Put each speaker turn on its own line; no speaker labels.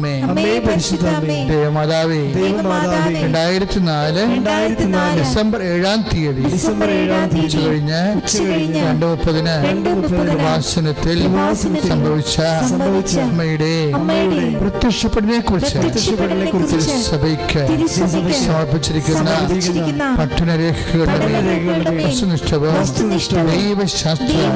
അമ്മേ.
അമ്മേ പരിശുദ്ധ അമ്മേ.
ദേവമാതാവേ.
ദൈവമാതാവേ.
രണ്ടായിരത്തി നാല്
രണ്ടായിരത്തി നാല്
ഡിസംബർ ഏഴാം തീയതി
ഡിസംബർ ഏഴാം തീയതി
കഴിഞ്ഞ്
ഉച്ചകഴിഞ്ഞ്
രണ്ട് മുപ്പതിന് കൃപാസനത്തിൽ സംഭവിച്ച
സംഭവിച്ച
അമ്മയുടെ പ്രത്യക്ഷപ്പെടലിനെ കുറിച്ച് സഭയ്ക്ക് സമർപ്പിച്ചിരിക്കുന്ന പഠനരേഖകളുടെ
വസ്തുനിഷ്ഠവും
ദൈവശാസ്ത്ര